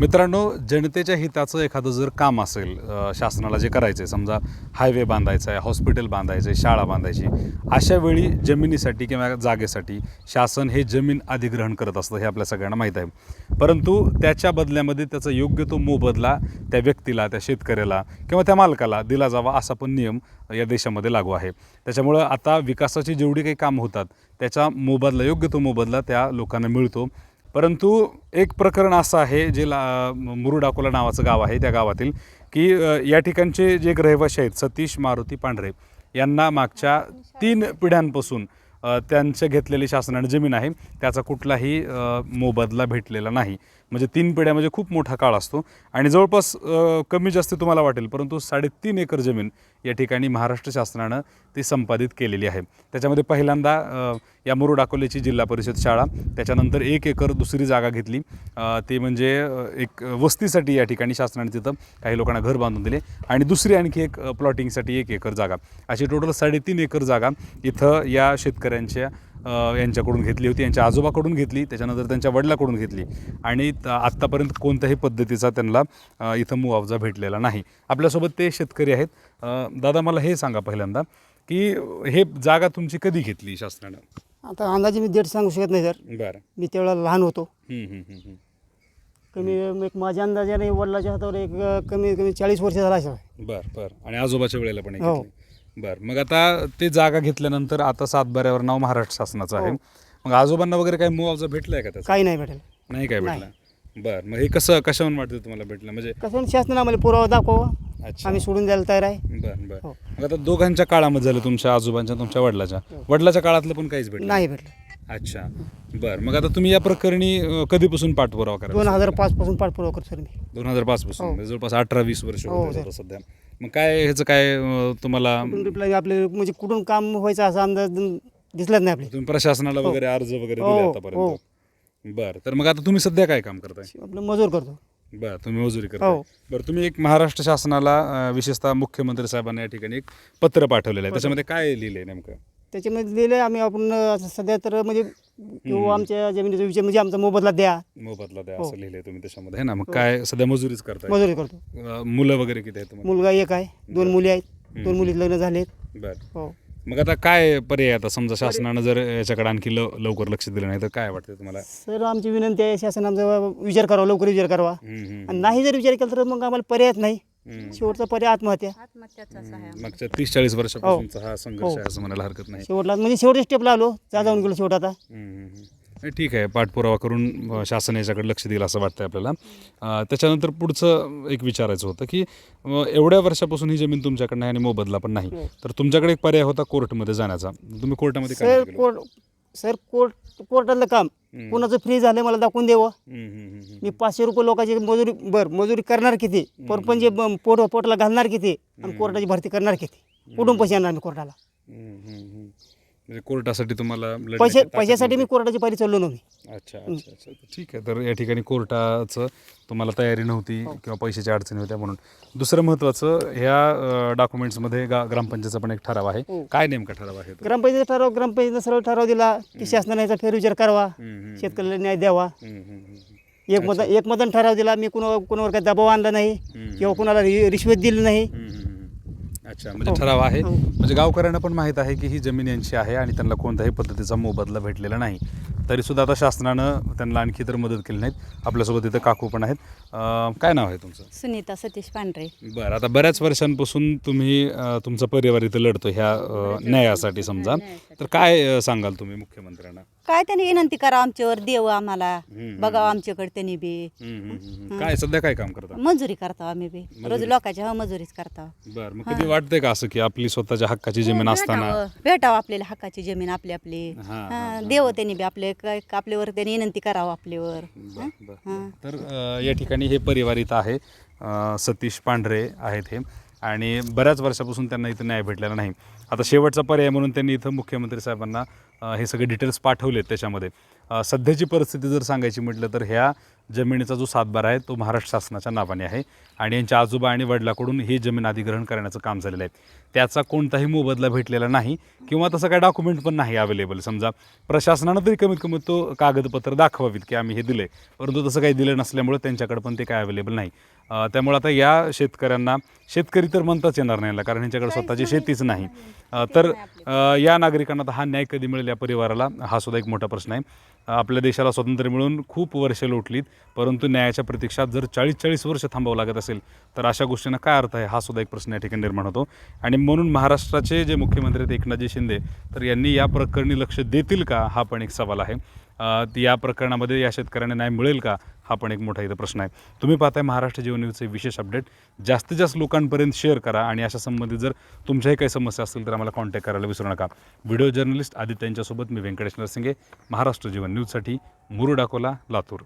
मित्रांनो जनतेच्या हिताचं एखादं जर काम असेल शासनाला जे करायचं आहे समजा हायवे बांधायचा आहे हॉस्पिटल बांधायचं आहे शाळा बांधायची अशा वेळी जमिनीसाठी किंवा जागेसाठी शासन हे जमीन अधिग्रहण करत असतं हे आपल्या सगळ्यांना माहीत आहे. परंतु त्याच्या बदल्यामध्ये त्याचा योग्य तो मोबदला त्या व्यक्तीला त्या शेतकऱ्याला किंवा त्या मालकाला दिला जावा असा पण नियम या देशामध्ये लागू आहे. त्याच्यामुळं आता विकासाची जेवढी काही कामं होतात त्याचा मोबदला योग्य तो मोबदला त्या लोकांना मिळतो. परंतु एक प्रकरण असं आहे जे ला मुरुडाकोला नावाचं गाव आहे त्या गावातील की या ठिकाणचे जे रहिवाशी रहिवासी आहेत सतीश मारुती पांढरे यांना मागच्या तीन पिढ्यांपासून अ, त्यांचं घेतलेली शासनाने जमीन आहे. त्याचा कुठलाही मोबदला भेटलेला नाही. म्हणजे तीन पिढ्या म्हणजे खूप मोठा काळ असतो. आणि जवळपास कमी जास्त तुम्हाला वाटेल परंतु साडेतीन एकर जमीन या ठिकाणी महाराष्ट्र शासनानं ती संपादित केलेली आहे. त्याच्यामध्ये पहिल्यांदा या मुरुड अकोल्याची जिल्हा परिषद शाळा त्याच्यानंतर एक एकर दुसरी जागा घेतली. ती ते म्हणजे एक वस्तीसाठी या ठिकाणी शासनाने तिथं काही लोकांना घर बांधून दिले. आणि दुसरी आणखी एक प्लॉटिंगसाठी एक एकर जागा. अशी टोटल साडेतीन एकर जागा इथं या शेतकऱ्यांच्या यांच्याकडून घेतली होती यांच्या आजोबाकडून घेतली त्याच्यानंतर त्यांच्या वडिलाकडून घेतली. आणि आत्तापर्यंत कोणत्याही पद्धतीचा त्यांना इथं मुआवजा भेटलेला नाही. आपल्यासोबत ते शेतकरी आहेत. दादा मला हे सांगा पहिल्यांदा की हे जागा तुमची कधी घेतली शासनानं? आता अंदाजे मी डेट सांगू शकत नाही सर. बरं. मी तेवढा लहान होतो. कमी एक माझ्या अंदाजाने वडिलाच्या हातावर एक कमी कमी चाळीस वर्ष झाला असेल. बर बर. आणि आजोबाच्या वेळेला पण हो. घेतली. बर मग आता ते जागा घेतल्यानंतर आता सातबाऱ्यावर नाव महाराष्ट्र शासनाचं आहे. हो. मग आजोबांना वगैरे काही मुआवजा भेटलाय का त्याचा? काही नाही भेटेल. नाही काय. भेटला? बर मग हे कसं कशावरून वाटतं तुम्हाला भेटलं? म्हणजे कसं शासनाने आम्हाला पुरावा दाखवा. अच्छा. आम्ही सोडून द्यायला तयार आहे. बर बर. हो. मग आता दोघांच्या काळामध्ये झालं तुमच्या आजोबांच्या तुमच्या वडिलाच्या. वडिलाच्या काळातलं पण काहीच भेटलं? नाही भेटलं. अच्छा. बर मग आता तुम्ही या प्रकरणी अं, कधीपासून पाठपुरावा करा दोन हजार पाच पासून पाठपुरावा करतो सर मी. दोन हजार पाच पासून हो. म्हणजे जवळपास अठरा वीस वर्ष हो, होत सर. आता सध्या. मग काय ह्याचं काय अं, तुम्हाला कुठून रिप्लाय आपले म्हणजे कुठून काम व्हायचं असा अंदाज दिसलाच नाही आपले तुम्ही प्रशासनाला वगैरे अर्ज वगैरे हो, दिले हो. आतापर्यंत बर तर मग आता तुम्ही सध्या काय काम करताय? आपलं मजूर करतो. बर तुम्ही मजुरी करताय. हो. बरं तुम्ही एक महाराष्ट्र शासनाला अं, विशेषतः मुख्यमंत्री साहेबांना या ठिकाणी एक पत्र पाठवलेलं आहे. त्याच्यामध्ये काय लिहिलंय नेमकं? त्याच्यामध्ये लिहिलं आम्ही आपण असं सध्या तर म्हणजे किंवा आमच्या जमिनीचा विषय म्हणजे आमचा मोबदला द्या. मोबदला द्या हो. असं लिहिलंय तुम्ही त्याच्यामध्ये. है ना? मग काय सध्या मजुरीच करताय? मजुरी करतो. अं, मुलं वगैरे किती आहेत तुम्हाला? मुलगा एक आहे दोन मुली आहेत दोन मुली लग्न झालेत. बर. हो. मग आता काय पर्याय आता? समजा शासनानं जर याच्याकडे आणखी लव- लवकर लक्ष दिलं नाही तर काय वाटतं तुम्हाला? सर आमची विनंती आहे शासन आमचा विचार करावा लवकर विचार करावा. हम्म, हम्म, आणि नाही जर विचार केला तर मग आम्हाला पर्यायच नाही. शेवटचा पर्याय आत्महत्या. आहे. मागच्या तीस चाळीस वर्षापासूनचा हा संघर्ष आहे असं म्हणायला हरकत नाही. शेवटला म्हणजे शेवटच्या स्टेपला आलो. जा जाऊन गेलो शेवट आता. हम्म, हम्म, हम्म. नाही, ठीक आहे. पाठपुरावा करून अ, शासन याच्याकडे लक्ष देईल असं वाटतंय आपल्याला. अ, त्याच्यानंतर पुढचं एक विचारायचं होतं की अ, एवढ्या वर्षापासून ही जमीन तुमच्याकडे नाही आणि मोबदला पण नाही. हो. तर तुमच्याकडे एक पर्याय होता कोर्टमध्ये जाण्याचा. तुम्ही कोर्टामध्ये काय सर केलं? कोर्ट सर कोर्ट कोर्टातलं काम. हम्म. कोणाचं फ्री झालं मला दाखवून द्यावं हम्म, हम्म, हम्म, हम्म. मी पाचशे रुपये लोकांची मजुरी बर मजुरी करणार किती? पण जे ब- पोट पोटला घालणार किती? आणि कोर्टाची भरती करणार किती? कुठून पैसे आणणार मी कोर्टाला? हम्म, हम्म, हम्म. म्हणजे कोर्टासाठी तुम्हाला लढण्याची पैसे ताकद पैशासाठी नव्हती. मी कोर्टाची पारी चाललो नव्हती अच्छा अच्छा अच्छा ठीक आहे तर या ठिकाणी कोर्टाचं तुम्हाला तयारी नव्हती हो. किंवा पैशाची अडचणी होत्या म्हणून दुसरं महत्त्वाचं ह्या डॉक्युमेंट्समध्ये गा ग्रामपंचायतचा पण एक ठराव आहे हो. काय नेमका ठराव आहे तो? ग्रामपंचायत ठराव ग्रामपंचायतीनं सरळ ठराव दिला की शासनाने याचा फेरविचार करावा हम्म, हम्म, शेतकऱ्याला न्याय द्यावा हम्म, हम्म, हम्म. एक ठराव दिला मी कुणा कुणावर काही दबाव आणला नाही हम्म. किंवा कुणाला रि- रिश्वत दिली नाही हम्म, हम्म, हम्म. अच्छा. म्हणजे ठराव आहे. हो. म्हणजे गावकऱ्यांना पण माहीत आहे की ही जमीन यांची आहे आणि त्यांना कोणत्याही पद्धतीचा मोबदला भेटलेला नाही. तरी सुद्धा आता शासनानं त्यांना आणखी तर मदत केली नाहीत. आपल्यासोबत इथं काकू पण आहेत. अं, काय नाव आहे तुमचं? सुनीता सतीश पांढरे. बरं आता बऱ्याच वर्षांपासून तुम्ही अ, तुमचा परिवार इथं लढतो ह्या अ, न्यायासाठी समजा. तर काय अ, सांगाल तुम्ही मुख्यमंत्र्यांना? काय त्यांनी विनंती करा आमच्यावर देव आम्हाला. हम्म. बघावं आमच्याकडे त्यांनी बी. हम्म, हम्म, हम्म. काय सध्या काय काम करता? मजुरी करतो आम्ही बी. रोज लोकांच्या हा मजुरीच करतो बरं मग कधी वाटतंय का असं की आपली स्वतःच्या हक्काची जमीन असताना? भेटावं आपल्याला हक्काची जमीन आपली आपली. हा, हा, देव त्यांनी बी आपले काय आपल्यावर त्यांनी विनंती करावं आपल्यावर. बरं, बरं, बरं. तर अ, या ठिकाणी हे परिवार इथं आहे. अ, सतीश पांढरे आहेत हे. आणि बऱ्याच वर्षापासून त्यांना इथं न्याय भेटलेला नाही. आता शेवटचा पर्याय म्हणून त्यांनी इथं मुख्यमंत्री साहेबांना हे सगळे डिटेल्स पाठवलेत त्याच्यामध्ये. अ, सध्याची परिस्थिती जर सांगायची म्हटलं तर ह्या जमिनीचा जो सातबारा आहे तो महाराष्ट्र शासनाच्या नावाने आहे आणि यांच्या आजोबा आणि वडिलाकडून ही जमीन अधिग्रहण करण्याचं काम झालेलं आहे. त्याचा कोणताही मोबदला भेटलेला नाही किंवा तसं काही डॉक्युमेंट पण नाही अवेलेबल समजा प्रशासनानं तरी कमीत कमी तो कागदपत्र दाखवावीत की आम्ही हे दिले परंतु तसं काही दिलं नसल्यामुळे त्यांच्याकडे पण ते काय अवेलेबल नाही. त्यामुळे आता या शेतकऱ्यांना शेतकरी तर म्हणताच येणार नाही कारण यांच्याकडे स्वतःची शेतीच नाही. तर या नागरिकांना आता हा न्याय कधी मिळेल या परिवाराला हा सुद्धा एक मोठा प्रश्न आहे. आपल्या देशाला स्वातंत्र्य मिळून खूप वर्ष लोटलीत परंतु न्यायाच्या प्रतीक्षात जर चाळीस चाळीस वर्ष थांबावं लागत असेल तर अशा गोष्टींना काय अर्थ आहे हा सुद्धा एक प्रश्न या ठिकाणी निर्माण होतो. आणि म्हणून महाराष्ट्राचे जे मुख्यमंत्री आहेत एकनाथजी शिंदे तर यांनी या प्रकरणी लक्ष देतील का हा पण एक सवाल आहे. या प्रकरणामध्ये या शेतकऱ्यांना न्याय मिळेल का हा पण एक मोठा इथं प्रश्न आहे. तुम्ही पाहताय महाराष्ट्र जीवन न्यूजचे विशेष अपडेट. जास्तीत जास्त लोकांपर्यंत शेअर करा आणि अशा संबंधित जर तुमच्याही काही समस्या असतील तर आम्हाला कॉन्टॅक्ट करायला विसरू नका. व्हिडिओ जर्नलिस्ट आदित्य यांच्यासोबत मी व्यंकटेश नरसिंगे महाराष्ट्र जीवन न्यूजसाठी मुरुड अकोला लातूर.